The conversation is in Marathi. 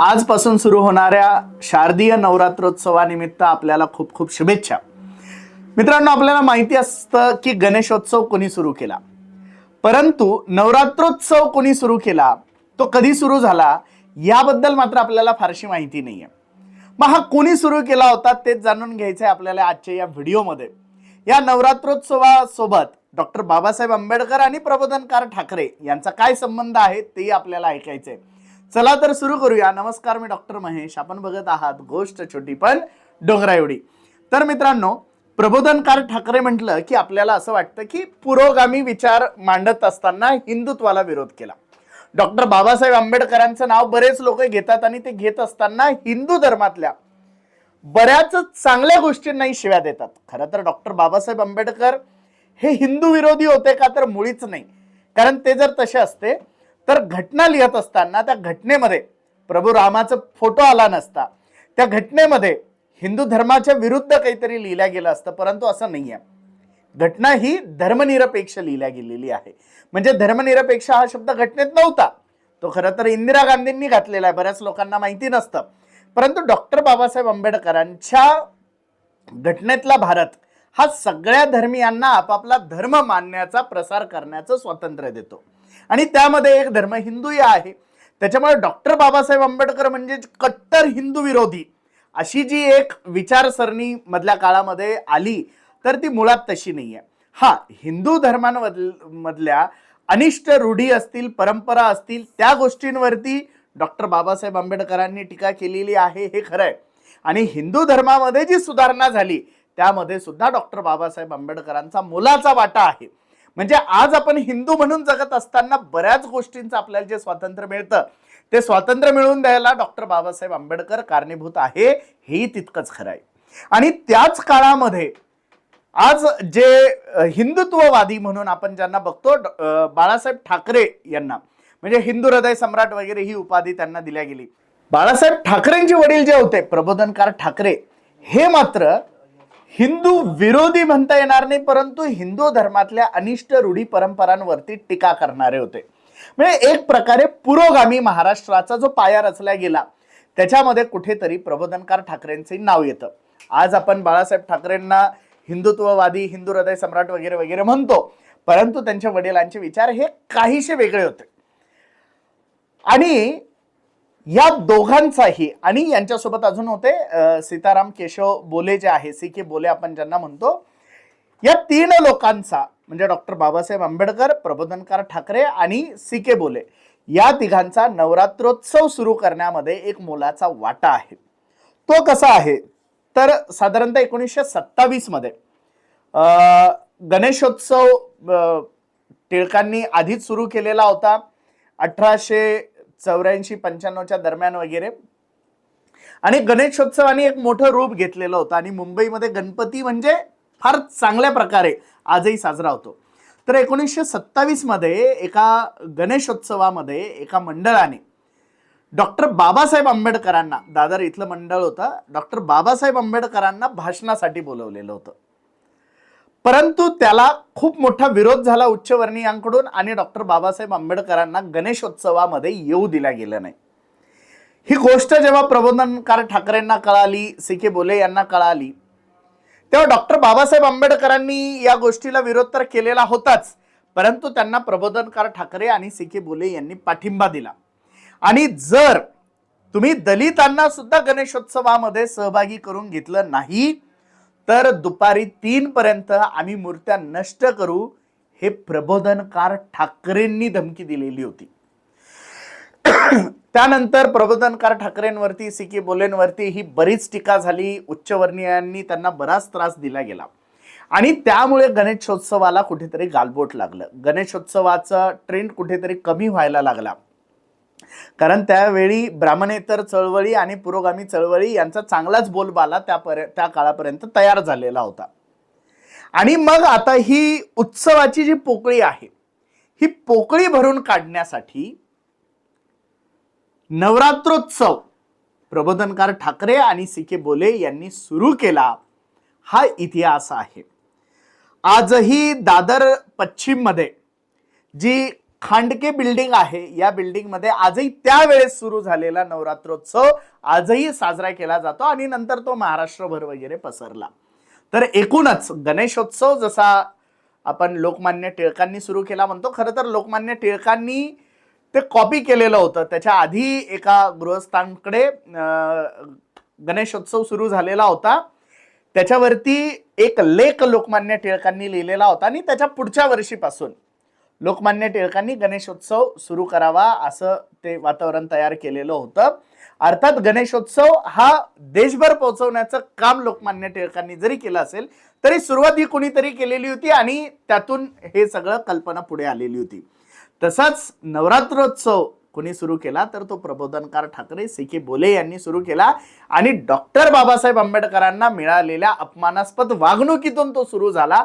आजपासून सुरू होणाऱ्या शारदीय नवरात्रोत्सवानिमित्त आपल्याला खूप खूप शुभेच्छा. मित्रांनो आपल्याला माहिती असतं की गणेशोत्सव कोणी सुरू केला? परंतु नवरात्रोत्सव कोणी सुरू केला तो कधी सुरू झाला याबद्दल मात्र आपल्याला फारशी माहिती नाहीये. मग हा कोणी सुरू केला होता तेच जाणून घ्यायचं आहे आपल्याला आजच्या या व्हिडिओमध्ये. या नवरात्रोत्सवासोबत डॉक्टर बाबासाहेब आंबेडकर आणि प्रबोधनकार ठाकरे यांचा काय संबंध आहे तेही आपल्याला ऐकायचंय. चला तर सुरू करूया. नमस्कार मी डॉक्टर महेश. आपण बघत आहात गोष्ट छोटी पण डोंगरा एवढी. तर मित्रांनो प्रबोधनकार ठाकरे म्हटलं की आपल्याला असं वाटतं की पुरोगामी विचार मांडत असताना हिंदुत्वाला विरोध केला. डॉक्टर बाबासाहेब आंबेडकरांचं नाव बरेच लोक घेतात आणि ते घेत असताना हिंदू धर्मातल्या बऱ्याच चांगल्या गोष्टींनाही शिव्या देतात. खरं तर डॉक्टर बाबासाहेब आंबेडकर हे हिंदू विरोधी होते का तर मुळीच नाही. कारण ते जर तसे असते तर घटना लिहत असताना त्या घटनेमध्ये प्रभू रामाचा फोटो आला नसता. त्या घटनेमध्ये हिंदू धर्माच्या विरुद्ध काहीतरी लिहिल्या गेलं असतं परंतु असं नाही आहे घटना ही धर्मनिरपेक्ष लिहिल्या गेलेली आहे. म्हणजे धर्मनिरपेक्ष हा शब्द घटनेत नव्हता. तो खरं तर इंदिरा गांधींनी घातलेला आहे बऱ्याच लोकांना माहिती नसतं. परंतु डॉक्टर बाबासाहेब आंबेडकरांच्या घटनेतला भारत हा सगळ्या धर्मियांना आपापला धर्म मानण्याचा प्रसार करण्याचं स्वातंत्र्य देतो. आणि त्यामध्ये एक धर्म हिंदू या आहे. त्याच्यामुळे डॉक्टर बाबासाहेब आंबेडकर म्हणजे कट्टर हिंदू विरोधी अशी जी एक विचारसरणी मधल्या काळामध्ये आली तर ती मुळात तशी नाही आहे हा हिंदू धर्मांमधल्या अनिष्ट रूढी असतील परंपरा असतील त्या गोष्टींवरती डॉक्टर बाबासाहेब आंबेडकरांनी टीका केलेली आहे हे खरं आहे आणि हिंदू धर्मामध्ये जी सुधारणा झाली त्यामध्ये सुद्धा डॉक्टर बाबासाहेब आंबेडकरांचा मोलाचा वाटा आहे. म्हणजे आज आपण हिंदू म्हणून जगत असताना बऱ्याच गोष्टींचं आपल्याला जे स्वातंत्र्य मिळतं ते स्वातंत्र्य मिळवून द्यायला डॉक्टर बाबासाहेब आंबेडकर कारणीभूत आहे हेही तितकंच खरं आहे. आणि त्याच काळामध्ये आज जे हिंदुत्ववादी म्हणून आपण ज्यांना बघतो बाळासाहेब ठाकरे यांना म्हणजे हिंदू हृदय सम्राट वगैरे ही उपाधी त्यांना दिल्या गेली. बाळासाहेब ठाकरेंचे वडील जे होते प्रबोधनकार ठाकरे हे मात्र हिंदू विरोधी म्हणता येणार नाही परंतु हिंदू धर्मातल्या अनिष्ट रूढी परंपरांवरती टीका करणारे होते. म्हणजे एक प्रकारे पुरोगामी महाराष्ट्राचा जो पाया रचला गेला त्याच्यामध्ये कुठेतरी प्रबोधनकार ठाकरेंचे नाव येतं. आज आपण बाळासाहेब ठाकरेंना हिंदुत्ववादी हिंदू हृदय सम्राट वगैरे वगैरे म्हणतो परंतु त्यांच्या वडिलांचे विचार हे काहीसे वेगळे होते. आणि या दोघांचाही आणि यांच्यासोबत अजून होते सीताराम केशव बोले जे आहे सी के बोले आपण ज्यांना म्हणतो या तीन लोकांचा म्हणजे डॉक्टर बाबासाहेब आंबेडकर प्रबोधनकार ठाकरे आणि सी के बोले या तिघांचा नवरात्रोत्सव सुरू करण्यामध्ये एक मोलाचा वाटा आहे. तो कसा आहे? तर साधारणतः एकोणीसशे सत्तावीसमध्ये गणेशोत्सव टिळकांनी आधीच सुरू केलेला होता. अठराशे चौऱ्याऐंशी पंच्याण्णवच्या दरम्यान वगैरे. आणि गणेशोत्सवाने एक मोठं रूप घेतलेलं होतं आणि मुंबईमध्ये गणपती म्हणजे फार चांगल्या प्रकारे आजही साजरा होतो. तर एकोणीसशे सत्तावीसमध्ये एका गणेशोत्सवामध्ये एका मंडळाने डॉक्टर बाबासाहेब आंबेडकरांना दादर इथलं मंडळ होतं डॉक्टर बाबासाहेब आंबेडकरांना भाषणासाठी बोलवलेलं होतं. परंतु त्याला खूप मोठा विरोध झाला उच्चवर्णीयांकडून आणि डॉक्टर बाबासाहेब आंबेडकरांना गणेशोत्सवामध्ये येऊ दिल्या गेलं नाही. ही गोष्ट जेव्हा प्रबोधनकार ठाकरेंना कळाली सी के बोले यांना कळाली तेव्हा डॉक्टर बाबासाहेब आंबेडकरांनी या गोष्टीला विरोध तर केलेला होताच परंतु त्यांना प्रबोधनकार ठाकरे आणि सी के बोले यांनी पाठिंबा दिला. आणि जर तुम्ही दलितांना सुद्धा गणेशोत्सवामध्ये सहभागी करून घेतलं नाही तर दुपारी तीन पर्यंत आम्ही मूर्त्या नष्ट करू हे प्रबोधनकार ठाकरेंनी धमकी दिलेली होती. त्यानंतर प्रबोधनकार ठाकरेंवरती सी के बोलेंवरती ही बरीच टीका झाली. उच्चवर्णीयांनी त्यांना बराच त्रास दिला गेला. आणि त्यामुळे गणेशोत्सवाला कुठेतरी गालबोट लागलं. गणेशोत्सवाचा ट्रेंड कुठेतरी कमी व्हायला लागला. कारण त्यावेळी ब्राह्मणेतर चळवळी आणि पुरोगामी चळवळी यांचा चांगलाच बोलबाला त्यापर्यंत त्या काळापर्यंत तयार झालेला होता. आणि मग आता ही उत्सवाची जी पोकळी आहे ही पोकळी भरून काढण्यासाठी नवरात्रोत्सव प्रबोधनकार ठाकरे आणि सी के बोले यांनी सुरू केला हा इतिहास आहे. आजही दादर पश्चिममध्ये जी खांडके बिल्डिंग आहे. या बिल्डिंगमध्ये आजही त्यावेळेस सुरू झालेला नवरात्रोत्सव आजही साजरा केला जातो आणि नंतर तो महाराष्ट्रभर वगैरे पसरला. तर एकूणच गणेशोत्सव जसा आपण लोकमान्य टिळकांनी सुरू केला म्हणतो खरं तर लोकमान्य टिळकांनी ते कॉपी केलेलं होतं. त्याच्या आधी एका गृहस्थांकडे गणेशोत्सव सुरू झालेला होता. त्याच्यावरती एक लेख लोकमान्य टिळकांनी लिहिलेला होता आणि त्याच्या पुढच्या वर्षीपासून लोकमान्य टिळकांनी गणेशोत्सव सुरू करावा असं ते वातावरण तयार केलेलं होतं. अर्थात गणेशोत्सव हा देशभर पोहोचवण्याचं काम लोकमान्य टिळकांनी जरी केलं असेल तरी सुरुवात ही कुणीतरी केलेली होती आणि त्यातून हे सगळं कल्पना पुढे आलेली होती. तसाच नवरात्रोत्सव कोणी सुरू केला तर तो प्रबोधनकार ठाकरे सी के बोले यांनी सुरू केला आणि डॉक्टर बाबासाहेब आंबेडकरांना मिळालेल्या अपमानास्पद वागणुकीतून तो सुरू झाला.